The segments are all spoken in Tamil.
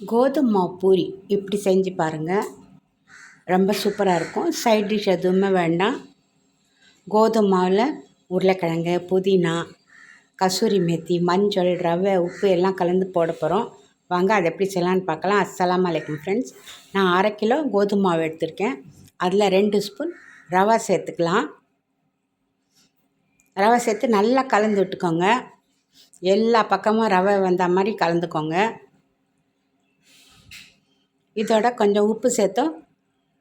கோதுமை மாவு பூரி. இப்படி செஞ்சு பாருங்கள் ரொம்ப சூப்பராக இருக்கும். சைட் டிஷ் எதுவுமே வேண்டாம். கோதுமை மாவில் உருளைக்கிழங்கு புதினா கசூரி மேத்தி மஞ்சள் ரவை உப்பு எல்லாம் கலந்து போட போகிறோம் வாங்க அதை எப்படி செய்யலான்னு பார்க்கலாம். அஸ்லாம் அலைக்கும் ஃப்ரெண்ட்ஸ் நான் அரை கிலோ கோதுமை மாவு எடுத்திருக்கேன். அதில் ரெண்டு ஸ்பூன் ரவை சேர்த்துக்கலாம். ரவை சேர்த்து நல்லா கலந்து விட்டுக்கோங்க. எல்லா பக்கமும் ரவை வந்த மாதிரி கலந்துக்கோங்க. இதோட கொஞ்சம் உப்பு சேர்த்தும்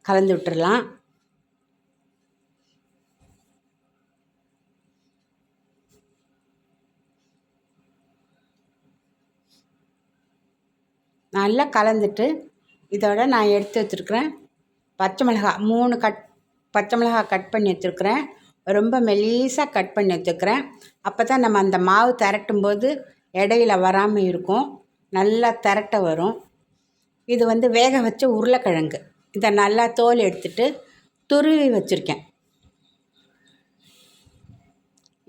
கலந்து விட்டுறலாம். நல்லா கலந்துட்டு இதோட நான் எடுத்து வச்சுருக்கிறேன். பச்சை மிளகாய் மூணு கட் பச்சை மிளகாய் கட் பண்ணி வச்சுருக்கிறேன். ரொம்ப மெலீஸாக கட் பண்ணி வச்சுருக்கிறேன். அப்போ தான் நம்ம அந்த மாவு திரட்டும் போது இடையில வராமல் இருக்கும். நல்லா திரட்ட வரும். இது வந்து வேக வச்ச உருளைக்கிழங்கு. இதை நல்லா தோல் எடுத்துட்டு துருவி வச்சுருக்கேன்.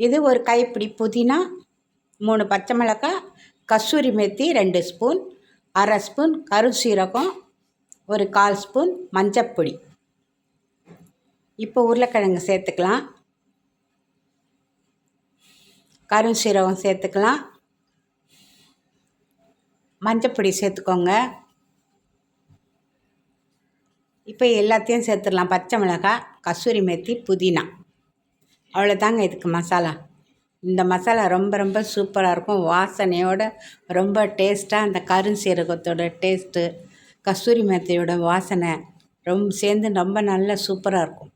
இது ஒரு கைப்பிடி புதினா மூணு பச்சை மிளகாய் கஸ்தூரி மெத்தி ரெண்டு ஸ்பூன் அரை ஸ்பூன் கருசீரகம் ஒரு கால் ஸ்பூன் மஞ்சப்பொடி இப்போ உருளைக்கிழங்கு சேர்த்துக்கலாம். கருசீரகம் சேர்த்துக்கலாம். மஞ்சப்பொடி சேர்த்துக்கோங்க. இப்போ எல்லாத்தையும் சேர்த்துடலாம். பச்சை மிளகாய் கஸ்தூரி மேத்தி புதினா. அவ்வளோதாங்க இதுக்கு மசாலா. இந்த மசாலா ரொம்ப ரொம்ப சூப்பராக இருக்கும். வாசனையோட ரொம்ப டேஸ்ட்டாக அந்த கருஞ்சீரகத்தோட டேஸ்ட்டு கஸ்தூரி மேத்தியோட வாசனை ரொம்ப சேர்ந்து ரொம்ப நல்ல சூப்பராக இருக்கும்.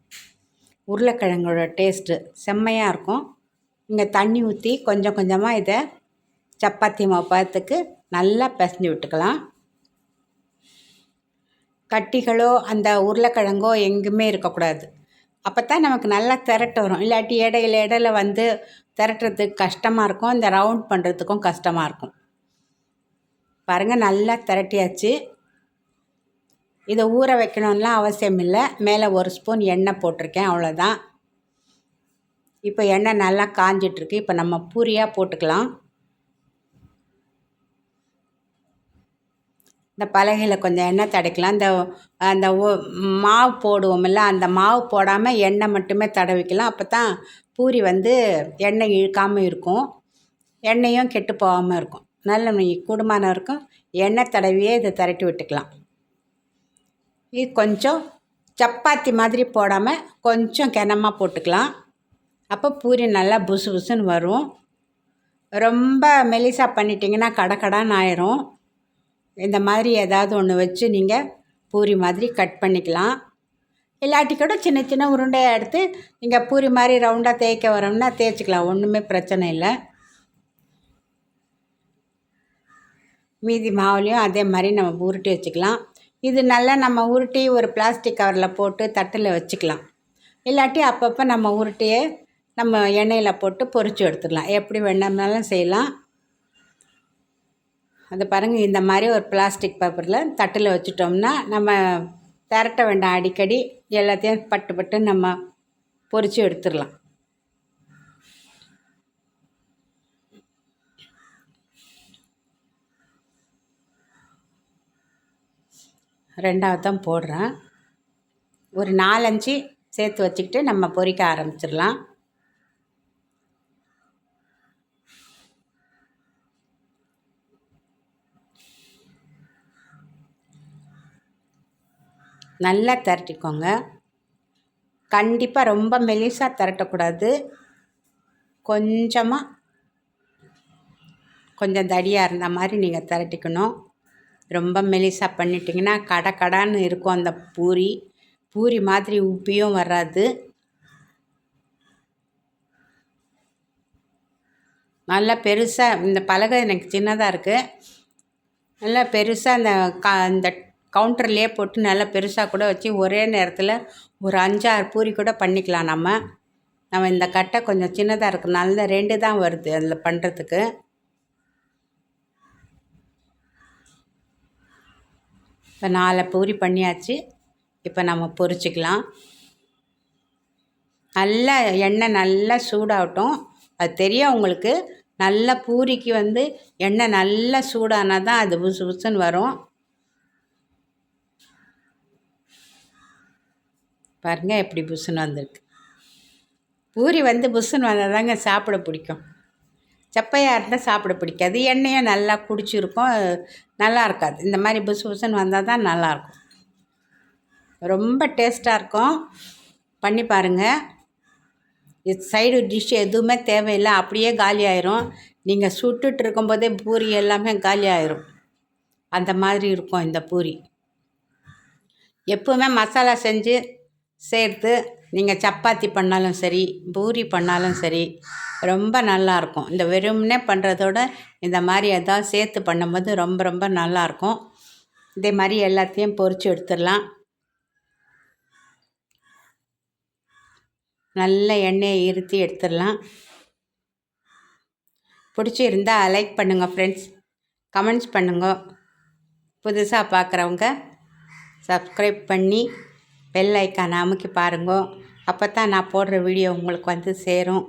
உருளைக்கிழங்கோட டேஸ்ட்டு செம்மையாக இருக்கும். இங்கே தண்ணி ஊற்றி கொஞ்சம் கொஞ்சமாக இதை சப்பாத்தி மாவு பதத்துக்கு நல்லா பிசைஞ்சு விட்டுக்கலாம். கட்டிகளோ அந்த உருளைக்கிழங்கோ எங்குமே இருக்கக்கூடாது. அப்போ தான் நமக்கு நல்லா திரட்ட வரும். இல்லாட்டி இடையில இடையில வந்து திரட்டுறதுக்கு கஷ்டமாக இருக்கும். இந்த ரவுண்ட் பண்ணுறதுக்கும் கஷ்டமாக இருக்கும். பாருங்கள் நல்லா திரட்டியாச்சு. இதை ஊற வைக்கணும்லாம் அவசியம் இல்லை. மேலே ஒரு ஸ்பூன் எண்ணெய் போட்டிருக்கேன் அவ்வளோதான் இப்போ எண்ணெய் நல்லா காஞ்சிட்ருக்கு இப்போ நம்ம பூரியாக போட்டுக்கலாம். இந்த பலகையில் கொஞ்சம் எண்ணெய் தடக்கலாம் இந்த அந்த மாவு போடுவோமில்ல அந்த மாவு போடாமல் எண்ணெய் மட்டுமே தடவிக்கலாம். அப்போ தான் பூரி வந்து எண்ணெய் இழுக்காமல் இருக்கும். எண்ணெயும் கெட்டு போகாமல் இருக்கும். நல்ல கூடுமானம் இருக்கும் எண்ணெய் தடவியே இதை திரட்டி விட்டுக்கலாம். இது கொஞ்சம் சப்பாத்தி மாதிரி போடாமல் கொஞ்சம் கிணமாக போட்டுக்கலாம். அப்போ பூரி நல்லா புசு புசுன்னு வரும். ரொம்ப மெலிசாக பண்ணிட்டிங்கன்னா கடை கடான்னு ஆயிரும். இந்த மாதிரி ஏதாவது ஒன்று வச்சு நீங்கள் பூரி மாதிரி கட் பண்ணிக்கலாம். இல்லாட்டி கூட சின்ன சின்ன உருண்டையாக எடுத்து நீங்கள் பூரி மாதிரி ரவுண்டாக தேய்க்க வரோம்னா தேய்ச்சிக்கலாம். ஒன்றுமே பிரச்சனை இல்லை. மீதி மாவுலேயும் அதே மாதிரி நம்ம உருட்டி வச்சுக்கலாம். இது நல்லா நம்ம உருட்டி ஒரு பிளாஸ்டிக் கவரில் போட்டு தட்டில் வச்சுக்கலாம். இல்லாட்டி அப்பப்போ நம்ம உருட்டியே நம்ம எண்ணெயில் போட்டு பொறிச்சு எடுத்துடலாம் எப்படி வேணாம்னாலும் செய்யலாம். அந்த பாருங்கள் இந்த மாதிரி ஒரு பிளாஸ்டிக் பேப்பரில் தட்டில் வச்சுட்டோம்னா நம்ம திரட்ட வேண்டாம். அடிக்கடி எல்லாத்தையும் பட்டு பட்டு நம்ம பொறிச்சு எடுத்துடலாம். ரெண்டாவது தான் போடுறேன். ஒரு நாலஞ்சு சேர்த்து வச்சுக்கிட்டு நம்ம பொறிக்க ஆரம்பிச்சிடலாம். நல்லா திரட்டிக்கோங்க. கண்டிப்பாக ரொம்ப மெலிசாக திரட்டக்கூடாது. கொஞ்சமாக கொஞ்சம் தடியாக இருந்த மாதிரி நீங்கள் திரட்டிக்கணும். ரொம்ப மெலிசாக பண்ணிட்டிங்கன்னா கடை கடான்னு இருக்கும் அந்த பூரி. பூரி மாதிரி உப்பியும் வராது. நல்லா பெருசாக இந்த பலகை எனக்கு சின்னதாக இருக்குது நல்லா பெருசாக அந்த கா இந்த கவுண்டர்லேயே போட்டு நல்லா பெருசாக கூட வச்சு ஒரே நேரத்தில் ஒரு அஞ்சாறு பூரி கூட பண்ணிக்கலாம் நம்ம. நம்ம இந்த கட்டை கொஞ்சம் சின்னதாக இருக்கிறனால தான் ரெண்டு தான் வருது அதில் பண்ணுறதுக்கு இப்போ நாலு பூரி பண்ணியாச்சு. இப்போ நம்ம பொரிச்சிக்கலாம். நல்லா எண்ணெய் நல்லா சூடாகட்டும். அது தெரியும் உங்களுக்கு. நல்ல பூரிக்கு வந்து எண்ணெய் நல்லா சூடானால் தான் அது புசு புசுன்னு வரும். பாருங்கள் எப்படி புஷ்ஷுன்னு வந்திருக்கு. பூரி வந்து புஷ்ஷுன்னு வந்தால் தாங்க சாப்பிட பிடிக்கும். சப்பையாக இருந்தால் சாப்பிட பிடிக்காது. எண்ணெயும் நல்லா குடிச்சிருக்கும். நல்லா இருக்காது. இந்த மாதிரி புசு புசுன்னு வந்தால் தான் நல்லாயிருக்கும். ரொம்ப டேஸ்ட்டாக இருக்கும். பண்ணி பாருங்கள் இது சைடு டிஷ் எதுவுமே தேவையில்லை. அப்படியே காலி ஆயிரும். நீங்கள் சுட்டுட்டு இருக்கும்போதே பூரி எல்லாமே காலி ஆயிரும். அந்த மாதிரி இருக்கும் இந்த பூரி. எப்போவுமே மசாலா செஞ்சு சேர்த்து நீங்கள் சப்பாத்தி பண்ணாலும் சரி பூரி பண்ணாலும் சரி ரொம்ப நல்லாயிருக்கும் இந்த வெறும்னே பண்ணுறதோட இந்த மாதிரி எதாவது சேர்த்து பண்ணும்போது ரொம்ப ரொம்ப நல்லாயிருக்கும் இதே மாதிரி எல்லாத்தையும் பொரித்து எடுத்துடலாம். நல்ல எண்ணெயை இருத்தி எடுத்துடலாம். பிடிச்சிருந்தால் லைக் பண்ணுங்கள் ஃப்ரெண்ட்ஸ் கமெண்ட்ஸ் பண்ணுங்க. புதுசாக பார்க்குறவங்க சப்ஸ்கிரைப் பண்ணி பெல் ஐக்கானை அமுக்கி பாருங்க. அப்போ தான் நான் போடுற வீடியோ உங்களுக்கு வந்து சேரும்.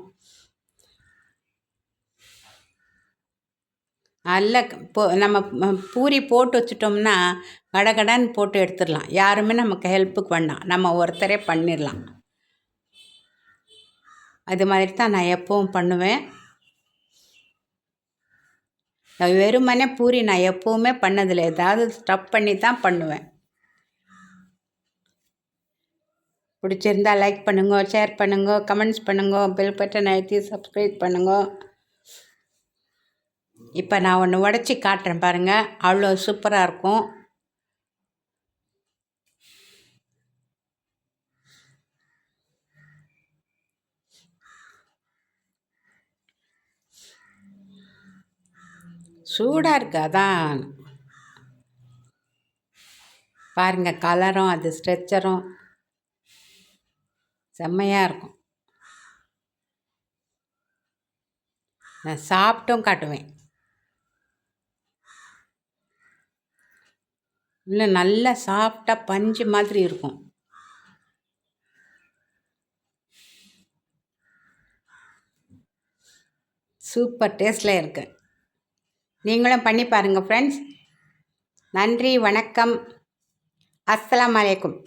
நல்ல போ நம்ம பூரி போட்டு வச்சுட்டோம்னா கடகடன்னு போட்டு எடுத்துடலாம். யாருமே நமக்கு ஹெல்ப்புக்கு வேண்டாம். நம்ம ஒருத்தரே பண்ணிடலாம். அது மாதிரி தான் நான் எப்பவும் பண்ணுவேன். வெறுமனே பூரி நான் எப்போவுமே பண்ணதில்லை. ஏதாவது ஸ்டப் பண்ணி தான் பண்ணுவேன். பிடிச்சிருந்தா லைக் பண்ணுங்க ஷேர் பண்ணுங்க கமெண்ட்ஸ் பண்ணுங்க பெல் பட்டன் அழுத்தி சப்ஸ்கிரைப் பண்ணுங்க. இப்போ நான் ஒன்று உடச்சி காட்டுறேன் பாருங்கள் அவ்வளோ சூப்பராக இருக்கும். சூடாக இருக்கு அதான். பாருங்கள் கலரும் அது ஸ்ட்ரெச்சரும் செம்மையாக இருக்கும். நான் சாப்பிட்டும் காட்டுவேன். இல்லை நல்லா சாப்பிட்டா பஞ்சு மாதிரி இருக்கும். சூப்பர் டேஸ்டில் இருக்கு. நீங்களும் பண்ணி பாருங்கள் ஃப்ரெண்ட்ஸ் நன்றி வணக்கம். அஸ்லாம் வலைக்கும்